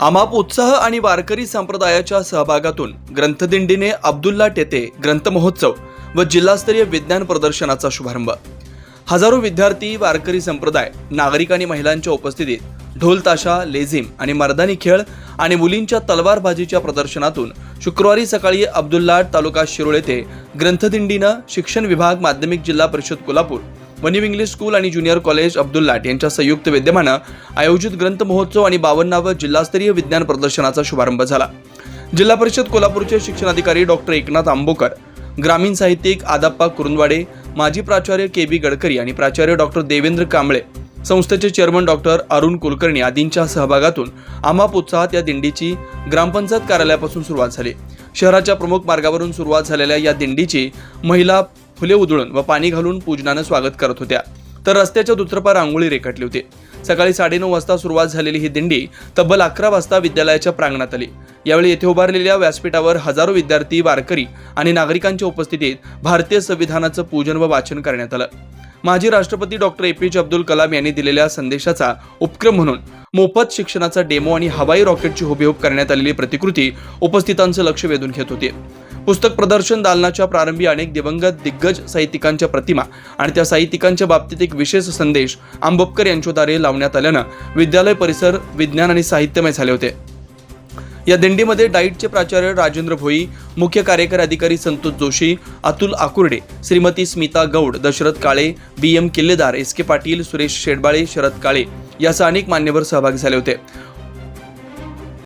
अमाप उत्साह आणि वारकरी संप्रदायाच्या सहभागातून ग्रंथदिंडीने अब्दुल्ला टेते ग्रंथ महोत्सव व जिल्हास्तरीय विज्ञान प्रदर्शनाचा शुभारंभ. हजारो विद्यार्थी वारकरी संप्रदाय नागरिक आणि महिलांच्या उपस्थितीत ढोल ताशा लेझिम आणि मर्दानी खेळ आणि मुलींच्या तलवारबाजीच्या प्रदर्शनातून शुक्रवारी सकाळी अब्दुल्लाट तालुका शिरोळ येथे ग्रंथदिंडीनं शिक्षण विभाग माध्यमिक जिल्हा परिषद कोल्हापूर व इंग्लिश स्कूल आणि ज्युनियर कॉलेज अब्दुल लाट यांच्या संयुक्त विद्यमानं आयोजित ग्रंथ महोत्सव आणि बावन्नावं जिल्हास्तरीय विज्ञान प्रदर्शनाचा शुभारंभ झाला. जिल्हा परिषद कोल्हापूरचे शिक्षणाधिकारी डॉक्टर एकनाथ आंबोकर ग्रामीण साहित्यिक आदाप्पा कुरुंदवाडे माजी प्राचार्य के बी गडकरी आणि प्राचार्य डॉक्टर देवेंद्र कांबळे संस्थेचे चेअरमन डॉक्टर अरुण कुलकर्णी आदींच्या सहभागातून आमाप उत्साहात या दिंडीची ग्रामपंचायत कार्यालयापासून सुरुवात झाली. शहराच्या प्रमुख मार्गावरून सुरुवात झालेल्या या दिंडीची महिला फुले उधळून व पाणी घालून पूजनानं स्वागत करत होत्या. तर रस्त्याच्या दुतर्फा रांगोळी रेखाटली होती. सकाळी साडेनऊ वाजता सुरुवात झालेली ही दिंडी तब्बल अकरा वाजता विद्यालयाच्या प्रांगणात आली. यावेळी येथे उभारलेल्या व्यासपीठावर हजारो विद्यार्थी वारकरी आणि नागरिकांच्या उपस्थितीत भारतीय संविधानाचं पूजन व वाचन करण्यात आलं. माजी राष्ट्रपती डॉक्टर ए. पी. जे. अब्दुल कलाम यांनी दिलेल्या संदेशाचा उपक्रम म्हणून मोफत शिक्षणाचा डेमो आणि हवाई रॉकेटची हुबेहूब करण्यात आलेली प्रतिकृती उपस्थितांचं लक्ष वेधून घेत होती. पुस्तक प्रदर्शन दालनाच्या प्रारंभी अनेक दिवंगत दिग्गज साहित्यिकांच्या प्रतिमा आणि त्या साहित्यिकांच्या बाबतीत एक विशेष संदेश आंबोपकर यांच्याद्वारे लावण्यात आल्यानं विद्यालय परिसर विज्ञान आणि साहित्यमय झाले होते. या दिंडीमध्ये डाईटचे प्राचार्य राजेंद्र भोई मुख्य कार्यकारी अधिकारी Santosh Joshi Atul Akurde Shrimati Smita Gaud Dashrath Kale B M Killedar S K Patil Suresh Shedbale Sharad Kale यासह अनेक मान्यवर सहभागी झाले होते.